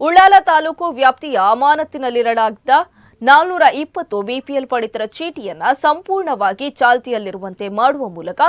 ಉಳ್ಳಾಲ ತಾಲೂಕು ವ್ಯಾಪ್ತಿಯ ಅಮಾನತಿನಲ್ಲಿರಲಾಗಿದ್ದ ನಾಲ್ನೂರ ಇಪ್ಪತ್ತು ಬಿಪಿಎಲ್ ಪಡಿತರ ಚೀಟಿಯನ್ನ ಸಂಪೂರ್ಣವಾಗಿ ಚಾಲ್ತಿಯಲ್ಲಿರುವಂತೆ ಮಾಡುವ ಮೂಲಕ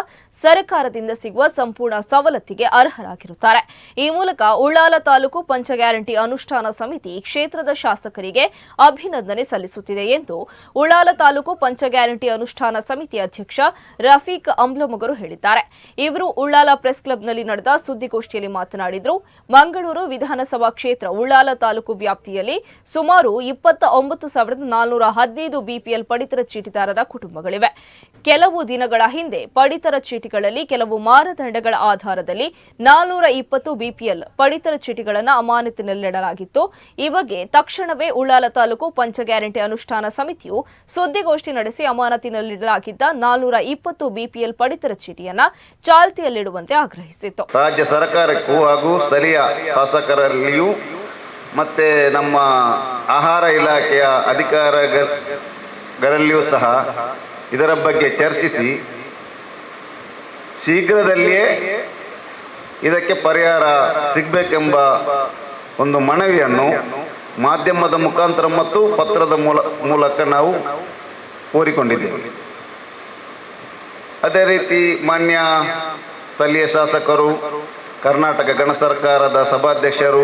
ಸರ್ಕಾರದಿಂದ ಸಿಗುವ ಸಂಪೂರ್ಣ ಸವಲತ್ತಿಗೆ ಅರ್ಹರಾಗಿರುತ್ತಾರೆ. ಈ ಮೂಲಕ ಉಳ್ಳಾಲ ತಾಲೂಕು ಪಂಚ ಗ್ಯಾರಂಟಿ ಅನುಷ್ಠಾನ ಸಮಿತಿ ಕ್ಷೇತ್ರದ ಶಾಸಕರಿಗೆ ಅಭಿನಂದನೆ ಸಲ್ಲಿಸುತ್ತಿದೆ ಎಂದು ಉಳ್ಳಾಲ ತಾಲೂಕು ಪಂಚ ಗ್ಯಾರಂಟಿ ಅನುಷ್ಠಾನ ಸಮಿತಿ ಅಧ್ಯಕ್ಷ ರಫೀಕ್ ಅಂಬ್ಲಮಗರು ಹೇಳಿದ್ದಾರೆ. ಇವರು ಉಳ್ಳಾಲ ಪ್ರೆಸ್ ಕ್ಲಬ್ನಲ್ಲಿ ನಡೆದ ಸುದ್ದಿಗೋಷ್ಠಿಯಲ್ಲಿ ಮಾತನಾಡಿದರು, ಮಂಗಳೂರು ವಿಧಾನಸಭಾ ಕ್ಷೇತ್ರ ಉಳ್ಳಾಲ ತಾಲೂಕು ವ್ಯಾಪ್ತಿಯಲ್ಲಿ ಸುಮಾರು ಇಪ್ಪತ್ತ ಒಂಬತ್ತು ಸಾವಿರದ ನಾಲ್ನೂರ ಹದಿನೈದು ಬಿಪಿಎಲ್ ಪಡಿತರ ಚೀಟಿದಾರರ ಕುಟುಂಬಗಳಿವೆ. ಕೆಲವು ದಿನಗಳ ಹಿಂದೆ ಪಡಿತರ ಚೀಟಿಗಳಲ್ಲಿ ಕೆಲವು ಮಾನದಂಡಗಳ ಆಧಾರದಲ್ಲಿ ನಾಲ್ನೂರ ಇಪ್ಪತ್ತು ಬಿಪಿಎಲ್ ಪಡಿತರ ಚೀಟಿಗಳನ್ನು ಅಮಾನತಿನಲ್ಲಿಡಲಾಗಿತ್ತು ಈ ಬಗ್ಗೆ ತಕ್ಷಣವೇ ಉಳ್ಳಾಲ ತಾಲೂಕು ಪಂಚ ಗ್ಯಾರಂಟಿ ಅನುಷ್ಠಾನ ಸಮಿತಿಯು ಸುದ್ದಿಗೋಷ್ಠಿ ನಡೆಸಿ ಅಮಾನತಿನಲ್ಲಿಡಲಾಗಿದ್ದ ನಾಲ್ನೂರ ಇಪ್ಪತ್ತು ಬಿಪಿಎಲ್ ಪಡಿತರ ಚೀಟಿಯನ್ನ ಚಾಲ್ತಿಯಲ್ಲಿಡುವಂತೆ ಆಗ್ರಹಿಸಿತ್ತು. ರಾಜ್ಯ ಸರ್ಕಾರಕ್ಕೂ ಹಾಗೂ ಸ್ಥಳೀಯ ಶಾಸಕರಲ್ಲಿಯೂ ಮತ್ತು ನಮ್ಮ ಆಹಾರ ಇಲಾಖೆಯ ಅಧಿಕಾರಗಳಲ್ಲಿಯೂ ಸಹ ಇದರ ಬಗ್ಗೆ ಚರ್ಚಿಸಿ ಶೀಘ್ರದಲ್ಲಿಯೇ ಇದಕ್ಕೆ ಪರಿಹಾರ ಸಿಗಬೇಕೆಂಬ ಒಂದು ಮನವಿಯನ್ನು ಮಾಧ್ಯಮದ ಮುಖಾಂತರ ಮತ್ತು ಪತ್ರದ ಮೂಲ ಮೂಲಕ ನಾವು ಕೋರಿಕೊಂಡಿದ್ದೇವೆ. ಅದೇ ರೀತಿ ಮಾನ್ಯ ಸ್ಥಳೀಯ ಶಾಸಕರು ಕರ್ನಾಟಕ ಗಣ ಸರ್ಕಾರದ ಸಭಾಧ್ಯಕ್ಷರು,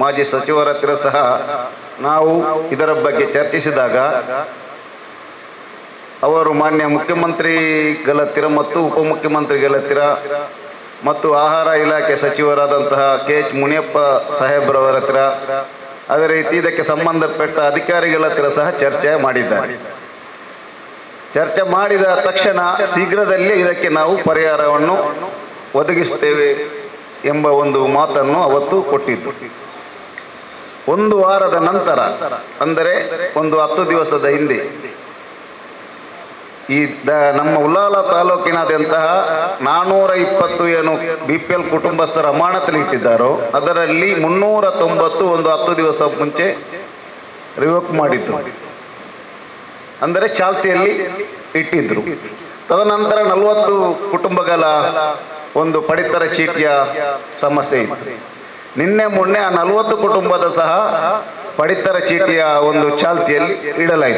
ಮಾಜಿ ಸಚಿವರ ಹತ್ತಿರ ಸಹ ನಾವು ಇದರ ಬಗ್ಗೆ ಚರ್ಚಿಸಿದಾಗ ಅವರು ಮಾನ್ಯ ಮುಖ್ಯಮಂತ್ರಿಗಳ ಹತ್ತಿರ ಮತ್ತು ಉಪಮುಖ್ಯಮಂತ್ರಿಗಳ ಹತ್ತಿರ ಮತ್ತು ಆಹಾರ ಇಲಾಖೆ ಸಚಿವರಾದಂತಹ ಕೆ ಎಚ್ ಮುನಿಯಪ್ಪ ಸಾಹೇಬ್ರವರ ಹತ್ತಿರ ಅದೇ ರೀತಿ ಇದಕ್ಕೆ ಸಂಬಂಧಪಟ್ಟ ಅಧಿಕಾರಿಗಳ ಹತ್ತಿರ ಸಹ ಚರ್ಚೆ ಮಾಡಿದ್ದಾರೆ. ಚರ್ಚೆ ಮಾಡಿದ ತಕ್ಷಣ ಶೀಘ್ರದಲ್ಲೇ ಇದಕ್ಕೆ ನಾವು ಪರಿಹಾರವನ್ನು ಒದಗಿಸ್ತೇವೆ ಎಂಬ ಒಂದು ಮಾತನ್ನು ಅವತ್ತು ಕೊಟ್ಟಿದ್ದು. ಒಂದು ವಾರದ ನಂತರ, ಅಂದರೆ ಒಂದು ಹತ್ತು ದಿವಸದ ಹಿಂದೆ, ಈ ದ ನಮ್ಮ ಉಲ್ಲಾಲ ತಾಲೂಕಿನಾದ್ಯಂತಹ ನಾನ್ನೂರ ಇಪ್ಪತ್ತು ಏನು ಬಿ ಪಿ ಎಲ್ ಕುಟುಂಬಸ್ಥರ ಅಮಾನತಲ್ಲಿ ಅದರಲ್ಲಿ ಮುನ್ನೂರ ತೊಂಬತ್ತು ಒಂದು ಹತ್ತು ದಿವಸ ಮುಂಚೆ ರಿವೋಕ್ ಮಾಡಿದ್ದು ಅಂದರೆ ಚಾಲ್ತಿಯಲ್ಲಿ ಇಟ್ಟಿದ್ರು. ತದನಂತರ ನಲವತ್ತು ಕುಟುಂಬಗಳ ಒಂದು ಪಡಿತರ ಚೀಟಿಯ ಸಮಸ್ಯೆ ಇತ್ತು. ನಿನ್ನೆ ಮೊನ್ನೆ ಆ ನಲವತ್ತು ಕುಟುಂಬದ ಸಹ ಪಡಿತರ ಚೀಟಿಯ ಒಂದು ಚಾಲ್ತಿಯಲ್ಲಿ ಇಡಲಾಯಿತು.